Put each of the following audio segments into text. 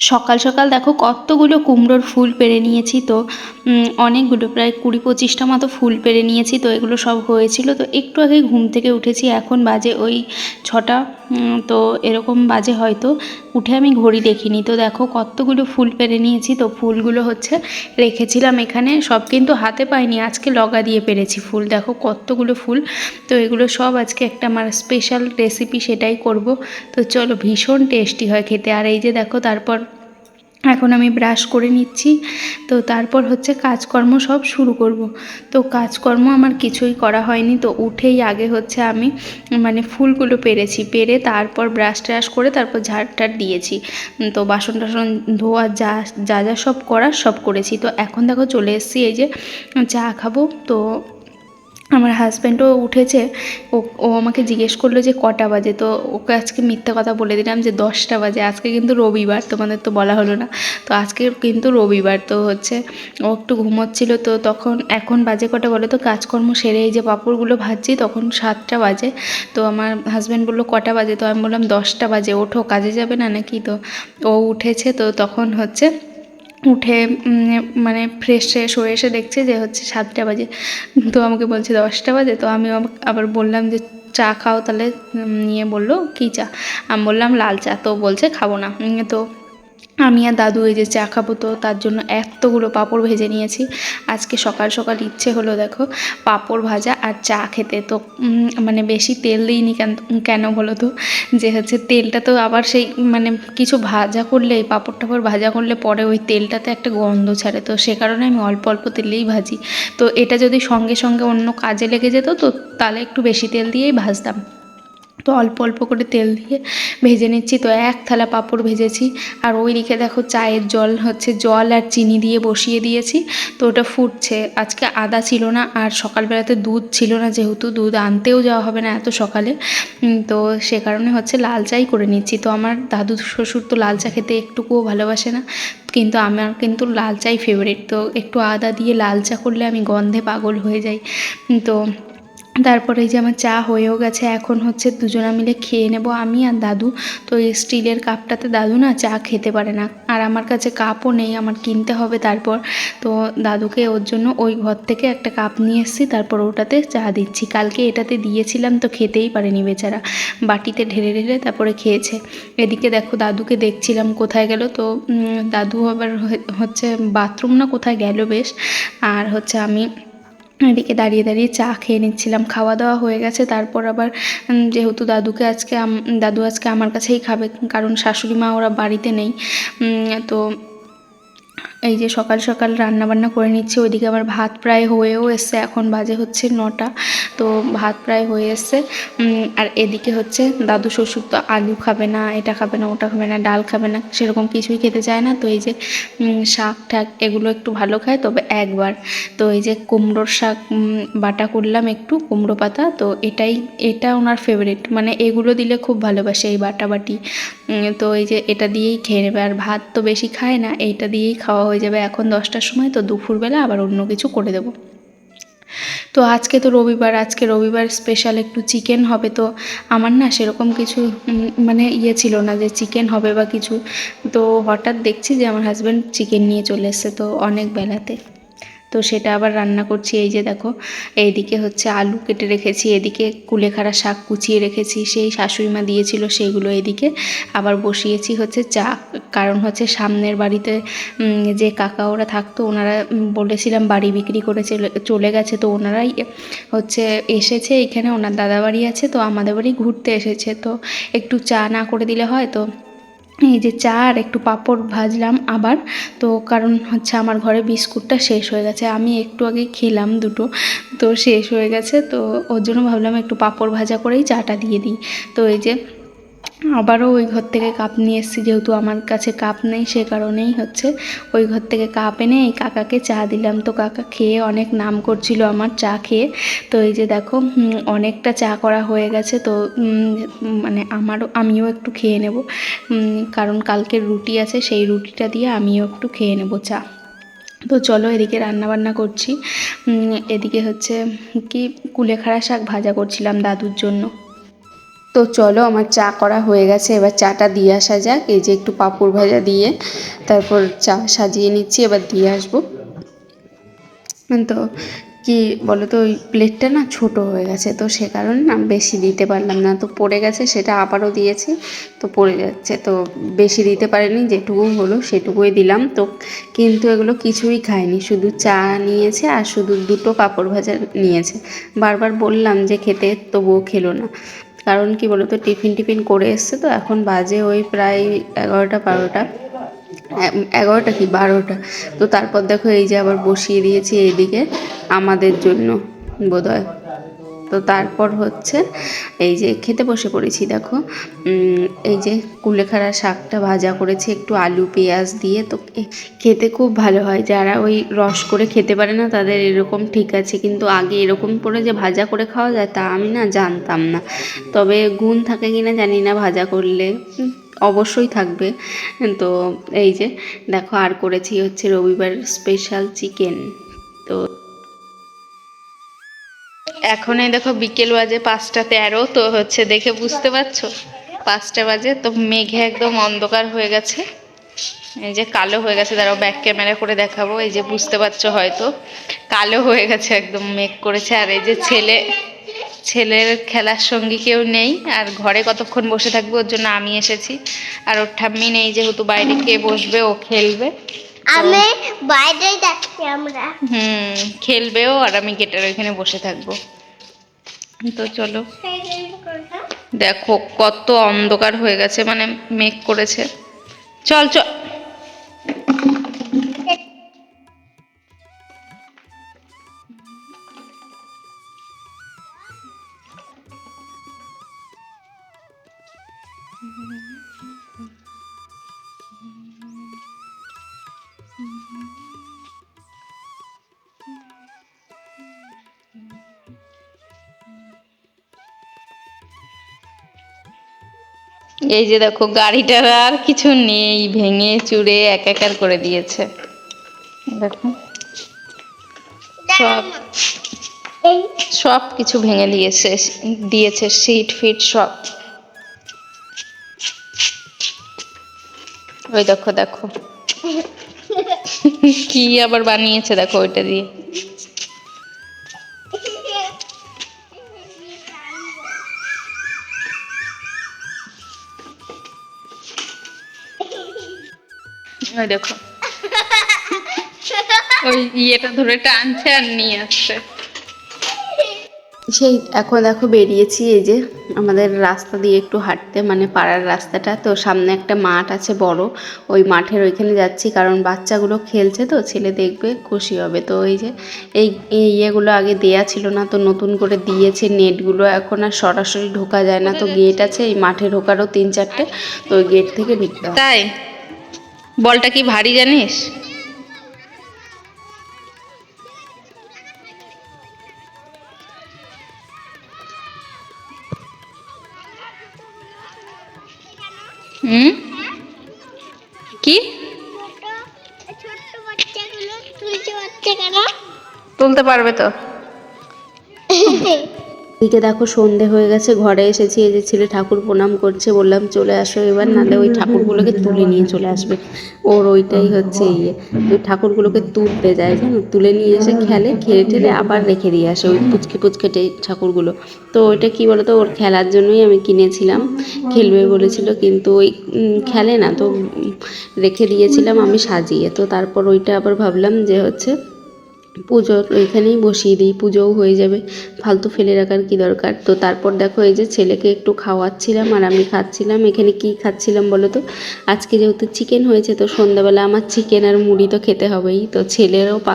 সকাল সকাল দেখো কতগুলো কুমড়োর ফুল পেরে নিয়েছি তো। অনেকগুলো, প্রায় কুড়ি পঁচিশটা মতো ফুল পেরে নিয়েছি তো, এগুলো সব হয়েছিল। তো একটু আগে ঘুম থেকে উঠেছি, এখন বাজে ওই ছটা। তো এরকম বাজে হয়তো। উঠে আমি ঘড়ি দেখিনি। তো দেখো কতগুলো ফুল পেরে নিয়েছি। তো ফুলগুলো হচ্ছে রেখেছিলাম এখানে। সব কিন্তু হাতে পাইনি। আজকে লগা দিয়ে পেরেছি ফুল। দেখো কতগুলো ফুল। তো এগুলো সব আজকে একটা আমার স্পেশাল রেসিপি সেটাই করব। তো চলো ভীষণ টেস্টি হয় খেতে। আর এই যে দেখো তারপর এখন আমি ব্রাশ করে নিচ্ছি। তো তারপর হচ্ছে কাজকর্ম সব শুরু করব। তো কাজকর্ম আমার কিছুই করা হয়নি। তো উঠেই আগে হচ্ছে আমি মানে ফুলগুলো পেরেছি। পেরে তারপর ব্রাশ ট্রাশ করে তারপর ঝাড় টাড় দিয়েছি। তো বাসন টাসন ধোয়া যা যা যা সব করার সব করেছি। তো এখন দেখো চলে এসেছি এই যে চা খাব। তো আমার হাজব্যান্ডও উঠেছে, ও ও আমাকে জিজ্ঞেস করল যে কটা বাজে, তো ওকে আজকে মিথ্যা কথা বলে দিলাম যে দশটা বাজে, আজকে কিন্তু রবিবার, তোমাদের তো বলা হলো না, তো আজকে কিন্তু রবিবার, তো হচ্ছে ও একটু ঘুমোচ্ছিল, তো তখন এখন বাজে কটা বলো তো, কাজকর্ম সেরে এই যে পাঁপড়গুলো ভাজছি, তখন সাতটা বাজে, তো আমার হাজব্যান্ড বলল কটা বাজে, তো আমি বললাম দশটা বাজে, ওঠো, কাজে যাবে না নাকি, তো ও উঠেছে, তো তখন হচ্ছে উঠে মানে ফ্রেশ ট্রেশ হয়ে এসে দেখছে যে হচ্ছে সাতটা বাজে। তো আমাকে বলছে দশটা বাজে, তো আমি আব- আবার বললাম যে চা খাও তাহলে নিয়ে বলল, কী চা? আমি বললাম, লাল চা। তো বলছে, খাব না। তো আমি আর দাদু এই যে চা খাব তো, তার জন্য এতগুলো পাঁপড় ভেজে নিয়েছি। আজকে সকাল সকাল ইচ্ছে হলো দেখো পাঁপড় ভাজা আর চা খেতে। তো মানে বেশি তেল দিইনি কেন কেন বলো তো? যে হচ্ছে তেলটা তো আবার সেই মানে কিছু ভাজা করলে, পাঁপড় টাপড় ভাজা করলে পরে ওই তেলটাতে একটা গন্ধ ছাড়ে। তো সে কারণে আমি অল্প অল্প তেলেই ভাজি। তো এটা যদি সঙ্গে সঙ্গে অন্য কাজে লেগে যেত, তো তাহলে একটু বেশি তেল দিয়েই ভাজতাম। তো অল্প অল্প করে তেল দিয়ে ভেজে নিচ্ছি। তো এক থালা পাঁপড় ভেজেছি। আর ওই দিকে দেখো চায়ের জল হচ্ছে, জল আর চিনি দিয়ে বসিয়ে দিয়েছি। তো ওটা ফুটছে। আজকে আদা ছিল না আর সকালবেলাতে দুধ ছিল না, যেহেতু দুধ আনতেও যাওয়া হবে না এত সকালে। তো সে কারণে হচ্ছে লাল চাই করে নিচ্ছি। তো আমার দাদু শ্বশুর তো লাল চা খেতে একটুকুও ভালোবাসে না, কিন্তু আমার কিন্তু লাল চাই ফেভারিট তো একটু আদা দিয়ে লাল চা করলে আমি গন্ধে পাগল হয়ে যাই। তো তারপরে এই যে আমার চা হয়েও গেছে, এখন হচ্ছে দুজনা মিলে খেয়ে নেব আমি আর দাদু। তো এই স্টিলের কাপটাতে দাদু না চা খেতে পারে না। আর আমার কাছে কাপও নেই, আমার কিনতে হবে তারপর। তো দাদুকে ওর জন্য ওই ঘর থেকে একটা কাপ নিয়ে এসেছি, তারপর ওটাতে চা দিচ্ছি। কালকে এটাতে দিয়েছিলাম তো খেতেই পারেনি বেচারা। বাটিতে ঢেলে ঢেলে তারপরে খেয়েছে। এদিকে দেখো দাদুকে দেখছিলাম কোথায় গেল। তো দাদু আবার হচ্ছে বাথরুম না কোথায় গেল বেশ। আর হচ্ছে আমি এদিকে দাঁড়িয়ে দাঁড়িয়ে চা খেয়ে নিচ্ছিলাম। খাওয়া দাওয়া হয়ে গেছে, তারপর আবার যেহেতু দাদুকে আজকে দাদু আজকে আমার কাছেই খাবে, কারণ শাশুড়ি মা ওরা বাড়িতে নেই। তো এই যে সকাল সকাল রান্না বান্না করে নিচ্ছি ওইদিকে আমার ভাত প্রায় হয়েও এসছে এখন বাজে হচ্ছে নটা। তো ভাত প্রায় হয়ে এসছে। আর এদিকে হচ্ছে দাদু শ্বশুর তো আলু খাবে না এটা খাবে না ওটা খাবে না ডাল খাবে না সেরকম কিছুই খেতে চায় না। তো এই যে শাক ঠাক এগুলো একটু ভালো খায় তবে একবার। তো এই যে কুমড়োর শাক বাটা করলাম একটু কুমড়ো পাতা তো এটাই এটা ওনার ফেভারিট মানে এগুলো দিলে খুব ভালোবাসে এই বাটাবাটি। উম, তো এই যে এটা দিয়েই খেয়ে নেবে আর ভাত তো বেশি খায় না এইটা দিয়েই খাওয়া হয়ে যাবে এখন দশটার সময়, তো দুপুরবেলা আবার অন্য কিছু করে দেবো। তো আজকে তো রবিবার, আজকে রবিবার স্পেশাল একটু চিকেন হবে, তো আমার না সেরকম কিছু মানে ইয়ে ছিল না যে চিকেন হবে বা কিছু। তো হঠাৎ দেখছি যে আমার হাজব্যান্ড চিকেন নিয়ে চলে এসছে, তো অনেক বেলাতে। তো সেটা আবার রান্না করছি, এই যে দেখো, এইদিকে হচ্ছে আলু কেটে রেখেছি, এদিকে কুলেখাড়া শাক কুচিয়ে রেখেছি, সেই শাশুড়ি মা দিয়েছিল সেইগুলো এদিকে। আবার বসিয়েছি হচ্ছে চা, কারণ হচ্ছে সামনের বাড়িতে যে কাকা ওরা থাকতো, ওনারা বলেছিলাম বাড়ি বিক্রি করে চলে গেছে, তো ওনারাই হচ্ছে এসেছে, এখানে ওনার দাদা বাড়ি আছে, তো আমাদের বাড়ি ঘুরতে এসেছে, তো একটু চা না করে দিলে হয়, তো এই যে চা আর একটু পাঁপড় ভাজলাম আবার, তো কারণ হচ্ছে আমার ঘরে বিস্কুটটা শেষ হয়ে গেছে, আমি একটু আগে খেলাম দুটো, তো শেষ হয়ে গেছে, তো ওর জন্য ভাবলাম একটু পাঁপড় ভাজা করেই চাটা দিয়ে দিই। তো এই যে আবারও ওই ঘর থেকে কাপ নিয়ে এসেছি, যেহেতু আমার কাছে কাপ নেই, সে কারণেই হচ্ছে ওই ঘর থেকে কাপ এনে এই কাকাকে চা দিলাম। তো কাকা খেয়ে অনেক নাম করছিল আমার চা খেয়ে। তো এই যে দেখো অনেকটা চা করা হয়ে গেছে। তো মানে আমারও, আমিও একটু খেয়ে নেব। কারণ কালকে রুটি আছে, সেই রুটিটা দিয়ে আমিও একটু খেয়ে নেব চা। তো চলো এদিকে রান্না বান্না করছি এদিকে হচ্ছে কি, কুলেখাড়া শাক ভাজা করছিলাম দাদুর জন্য। তো চলো আমার চা করা হয়ে গেছে, এবার চাটা দিয়ে আসা যাক। এই যে একটু পাপড় ভাজা দিয়ে তারপর চা সাজিয়ে নিচ্ছি, এবার দিয়ে আসব। তো কি বলো তো ওই প্লেটটা না ছোট হয়ে গেছে, তো সে কারণে না বেশি দিতে পারলাম না। তো পড়ে গেছে, সেটা আবারও দিয়েছি, তো পড়ে যাচ্ছে, তো বেশি দিতে পারিনি, যেটুকু হলো সেটুকুই দিলাম। তো কিন্তু এগুলো কিছুই খায়নি শুধু চা নিয়েছে আর শুধু দুটো পাঁপড় ভাজা নিয়েছে। বারবার বললাম যে খেতে, তবুও খেলো না। কারণ কি বলতো, টিফিন টিফিন করে এসছে তো, এখন বাজে ওই প্রায় এগারোটা, বারোটা। এগারোটা কি? বারোটা। তো তারপর দেখো এই যে আবার বসিয়ে দিয়েছি এইদিকে আমাদের জন্য, বোধহয়। তো তারপর হচ্ছে এই যে খেতে বসে পড়েছি, দেখো। এই যে কুলেখাড়া শাকটা ভাজা করেছি, একটু আলু, পেঁয়াজ দিয়ে। তো খেতে খুব ভালো হয়। যারা ওই রস করে খেতে পারে না, তাদের এরকম ঠিক আছে। কিন্তু আগে এরকম করে যে ভাজা করে খাওয়া যায়, তা আমি না জানতাম না। তবে গুণ থাকে কিনা জানি না, ভাজা করলে অবশ্যই থাকবে। তো এই যে, দেখো, আর করেছি হচ্ছে রবিবার স্পেশাল চিকেন তো এখন এই দেখো বিকেল বাজে পাঁচটা তেরো, তো হচ্ছে দেখে বুঝতে পারছ? পাঁচটা বাজে, তো মেঘে একদম অন্ধকার হয়ে গেছে। এই যে কালো হয়ে গেছে, দাঁড়াও ব্যাক ক্যামেরা করে দেখাবো, এই যে বুঝতে পারছ হয়তো। কালো হয়ে গেছে একদম, মেঘ করেছে। আর এই যে ছেলে, ছেলের খেলার সঙ্গী কেউ নেই, আর ঘরে কতক্ষণ বসে থাকবে ওর জন্য আমি এসেছি। আর ওর ঠাম্মি নেই যেহেতু, বাইরে কে বসবে, ও খেলবে। আমি বাইরেই যাচ্ছি আমরা। হুম খেলবেও আর আমি গেটের ওইখানে বসে থাকব। তো চলো। দেখো কত অন্ধকার হয়ে গেছে মানে মেঘ করেছে। চল চল। এই যে দেখো গাড়িটার আর কিছু নেই ভেঙে চুরে এক একার করে দিয়েছে। দেখো। সব সব কিছু ভেঙে দিয়েছে দিয়েছে সিট ফিট সব। ওই দেখো দেখো। কি আবার বানিয়েছে দেখো ওইটা দিয়ে। ওই দেখো। ওই ইয়েটা ধরে টানছে আর নিয়ে আসছে। সেই এখন দেখো বেরিয়েছি এই যে আমাদের রাস্তা দিয়ে একটু হাঁটতে মানে পাড়ার রাস্তাটা। তো সামনে একটা মাঠ আছে বড় ওই মাঠের ওইখানে যাচ্ছি কারণ বাচ্চাগুলো খেলছে তো ছেলে দেখবে খুশি হবে। তো এই যে এই এই ইয়েগুলো আগে দেয়া ছিল না তো নতুন করে দিয়েছে নেটগুলো। এখন আর সরাসরি ঢোকা যায় না। তো গেট আছে এই মাঠে ঢোকারও তিন চারটে তো ওই গেট থেকে ঢুকতে তাই? বলটা কি ভারী জানিস? হুম? কি? তুলতে পারবে তো? এদিকে দেখো সন্ধে হয়ে গেছে, ঘরে এসেছি, এই যে ছেলে ঠাকুর প্রণাম করছে, বললাম চলে আসো এবার, নাহলে ওই ঠাকুরগুলোকে তুলে নিয়ে চলে আসবে। ওর ওইটাই হচ্ছে ইয়ে। ওই ঠাকুরগুলোকে তুলতে যায়, জানো? তুলে নিয়ে এসে খেলে খেলে ঠেলে আবার রেখে দিয়ে আসে ওই পুচকে পুচকেটে ঠাকুরগুলো। তো ওইটা কি বলতো, ওর খেলার জন্যই আমি কিনেছিলাম। খেলবে বলেছিল, কিন্তু ওই খেলে না, তো রেখে দিয়েছিলাম আমি সাজিয়ে। তো তারপর ওইটা আবার ভাবলাম যে হচ্ছে পুজোর ওইখানেই বসিয়ে দিই, পুজোও হয়ে যাবে। ফালতু ফেলে রাখার কি দরকার? তো তারপর দেখো এই যে ছেলেকে একটু খাওয়াচ্ছিলাম আর আমি খাচ্ছিলাম। এখানে কি খাচ্ছিলাম বলো তো? আজকে যেহেতু চিকেন হয়েছে তো সন্ধ্যাবেলা আমার চিকেন আর মুড়ি তো খেতে হবেই। তো ছেলেরও পা,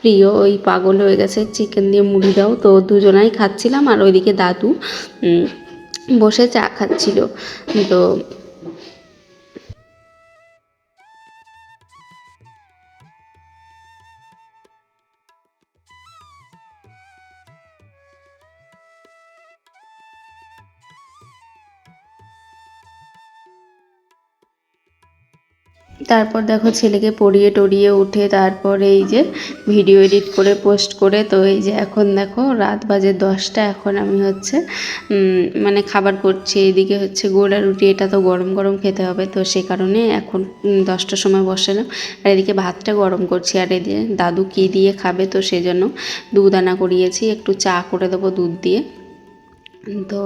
প্রিয় ওই পাগল হয়ে গেছে চিকেন দিয়ে মুড়ি দাও। তো দুজনাই খাচ্ছিলাম আর ওইদিকে দাদু বসে চা খাচ্ছিল। তো তারপর দেখো ছেলেকে পড়িয়ে টড়িয়ে উঠে তারপর এই যে ভিডিও এডিট করে, পোস্ট করে, তো এই যে এখন দেখো রাত বাজে দশটা, এখন আমি হচ্ছে মানে খাবার করছি, এদিকে হচ্ছে গোড়া রুটি, এটা তো গরম গরম খেতে হবে, তো সে কারণে এখন দশটার সময় বসালাম আর এদিকে ভাতটা গরম করছি, আর এদিকে দাদু কী দিয়ে খাবে, তো সেজন্য দুধ আনা করিয়েছি, একটু চা করে দেবো দুধ দিয়ে। তো,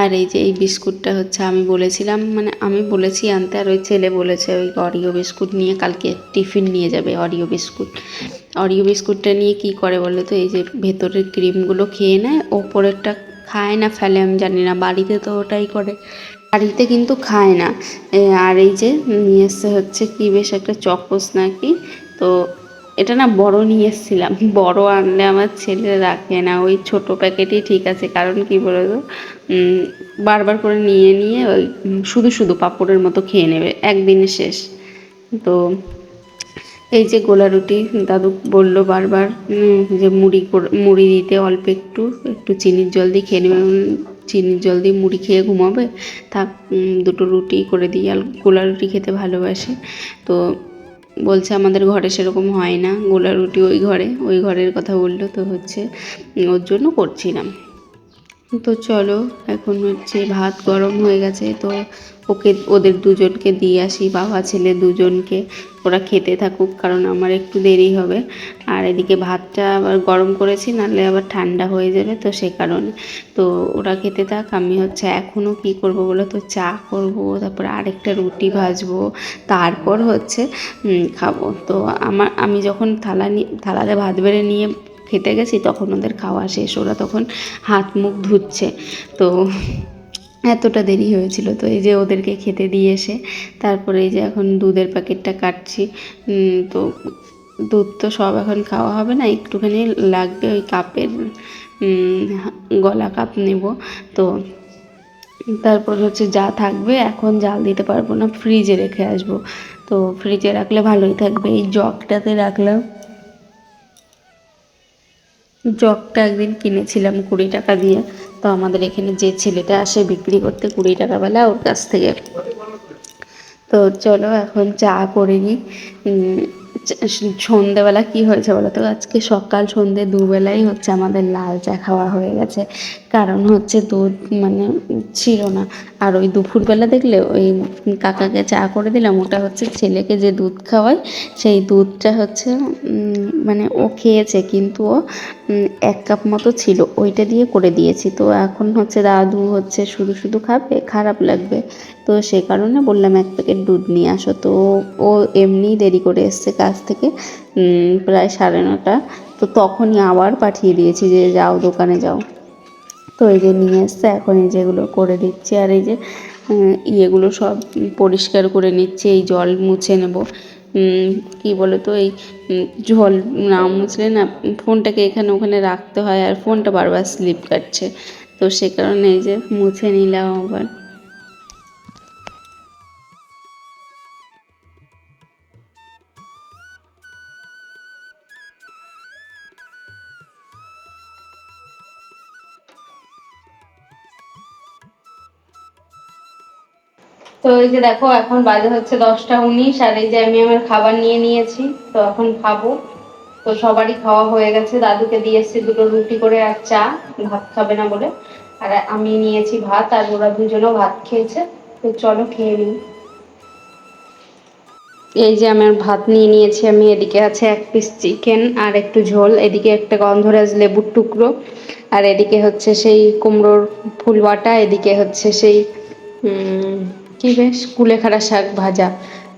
আর এই যে এই বিস্কুটটা হচ্ছে আমি বলেছিলাম মানে আমি বলেছি আনতে, আর ওই ছেলে বলেছে ওই অরিও বিস্কুট নিয়ে কালকে টিফিন নিয়ে যাবে অরিও বিস্কুট। অরিও বিস্কুটটা নিয়ে কি করে বলে তো, এই যে ভেতরের ক্রিমগুলো খেয়ে নেয়, ওপরেরটা খায় না ফেলে, আমি জানি না, বাড়িতে তো ওটাই করে। বাড়িতে কিন্তু খায় না। আর এই যে নিয়ে এসছে হচ্ছে কি বেশ একটা চকোস নাকি, তো এটা না বড় নিয়ে এসেছিলাম। বড় আনলে আমার ছেলে রাখে না। ওই ছোট প্যাকেটই ঠিক আছে। কারণ কি বলতো? বারবার করে নিয়ে নিয়ে ওই শুধু শুধু পাঁপড়ের মতো খেয়ে নেবে। একদিনে শেষ। তো এই যে গোলা রুটি দাদু বলল বারবার যে মুড়ি মুড়ি দিতে অল্প একটু একটু চিনির জল দিয়ে খেয়ে নেবে। চিনির জল দিয়ে মুড়ি খেয়ে ঘুমাবে? উম, দুটো রুটি করে দিই। আর গোলা রুটি খেতে ভালোবাসে। তো বলছে আমাদের ঘরে সেরকম হয় না। গোলা রুটি ওই ঘরে, ওই ঘরের কথা বলল, তো হচ্ছে, ওর জন্য করছিলাম তো চলো, এখন হচ্ছে ভাত গরম হয়ে গেছে, তো ওকে, ওদের দুজনকে দিয়ে আসি, বাবা, ছেলে দুজনকে। ওরা খেতে থাকুক, কারণ আমার একটু দেরি হবে। আর এদিকে ভাতটা আবার গরম করেছি, নাহলে আবার ঠান্ডা হয়ে যাবে, তো সে কারণে। তো ওরা খেতে থাক, আমি হচ্ছে এখনও কি করব বলো তো? চা করব, তারপর আরেকটা রুটি ভাজবো, তারপর হচ্ছে খাব। তো আমার, আমি যখন থালা নিয়ে থালাতে ভাত বেড়ে নিয়ে খেতে গেছি, তখন ওদের খাওয়া শেষ। ওরা তখন হাত মুখ ধুচ্ছে। তো এতটা দেরি হয়েছিল। তো এই যে ওদেরকে খেতে দিয়ে এসে, তারপরে এই যে এখন দুধের প্যাকেটটা কাটছি। তো দুধ তো সব এখন খাওয়া হবে না, একটুখানি লাগবে ওই কাপের গলা কাপ নেব। তো তারপর হচ্ছে যা থাকবে, এখন জাল দিতে পারব না, ফ্রিজে রেখে আসব। তো ফ্রিজে রাখলে ভালোই থাকবে। এই জগটাতে রাখলাম। জগটা একদিন কিনেছিলাম কুড়ি টাকা দিয়ে। তো আমাদের এখানে যে ছেলেটা আসে বিক্রি করতে কুড়ি টাকা বেলা ওর কাছ থেকে। তো চলো এখন চা করে নিই। সন্ধেবেলা কি হয়েছে বলো তো? আজকে সকাল সন্ধে দুবেলাই হচ্ছে আমাদের লাল চা খাওয়া হয়ে গেছে। কারণ হচ্ছে দুধ মানে ছিল না। আর ওই দুপুরবেলা দেখলে ওই কাকাকে চা করে দিলাম। ওটা হচ্ছে ছেলেকে যে দুধ খাওয়ায়, সেই দুধটা হচ্ছে মানে ও খেয়েছে কিন্তু ও এক কাপ মতো ছিল। ওইটা দিয়ে করে দিয়েছি। তো এখন হচ্ছে দাদু হচ্ছে শুধু শুধু খাবে, খারাপ লাগবে। তো সে কারণে বললাম, এক প্যাকেট দুধ নিয়ে আসো। তো ও এমনিই দেরি করে এসছে কাজ থেকে প্রায় সাড়ে নটা। তো তখনই আবার পাঠিয়ে দিয়েছি যে, যাও দোকানে যাও। তো এই যে নিয়ে এসছে, এখন এই যেগুলো করে দিচ্ছি। আর এই যে ইয়েগুলো সব পরিষ্কার করে নিচ্ছে, এই জল মুছে নেব। কি বলো তো এই জল না মুছলে না, ফোনটাকে এখানে ওখানে রাখতে হয়, আর ফোনটা বারবার স্লিপ কাটছে। তো সে কারণে এই যে মুছে নিলাম আবার। তো এই যে দেখো, এখন বাজে হচ্ছে দশটা উনিশ, আর এই যে আমি আমার খাবার নিয়ে নিয়েছি, তো এখন খাব। তো সবারই খাওয়া হয়ে গেছে। দাদুকে দিয়ে এসেছি দুটো রুটি করে আর চা, ভাত খাবে না বলে। আর আমি নিয়েছি ভাত, আর ওরা দুজনও ভাত খেয়েছে। তো চলো খেয়ে নিই। এই যে আমার ভাত নিয়ে নিয়েছি, আমি এদিকে আছে এক পিস চিকেন আর একটু ঝোল। এদিকে একটা গন্ধরাজ লেবুর টুকরো, আর এদিকে হচ্ছে সেই কুমড়োর ফুল বাটা, এদিকে হচ্ছে সেই কি বেশ, কুলেখাড়া শাক ভাজা।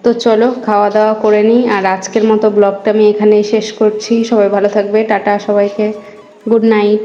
তো চলো খাওয়া দাওয়া করে নিই। আর আজকের মতো ব্লগটা আমি এখানেই শেষ করছি। সবাই ভালো থাকবে। টাটা সবাইকে। Good night.